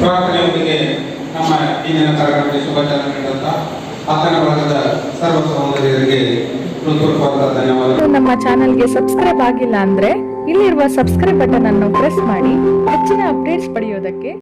ಪ್ರಾರ್ಥನೆಯೊಂದಿಗೆ ನಮ್ಮ ಇಂದಿನ ಕಾರ್ಯಕ್ರಮಕ್ಕೆ ಶುಭಾಚಾರ ನೀಡಿದಂತ ಅಕ್ಕನ ಬಳಗದ ಸರ್ವ ಸಹೋದರಿಯರಿಗೆ ಧನ್ಯವಾದಗಳು. ನಮ್ಮ ಚಾನೆಲ್ಗೆ ಸಬ್ಸ್ಕ್ರೈಬ್ ಆಗಿಲ್ಲ ಅಂದ್ರೆ ಇಲ್ಲಿರುವ ಸಬ್ಸ್ಕ್ರೈಬ್ ಬಟನ್ ಅನ್ನು ಪ್ರೆಸ್ ಮಾಡಿ ಹೆಚ್ಚಿನ ಅಪ್ಡೇಟ್ಸ್ ಪಡೆಯೋದಕ್ಕೆ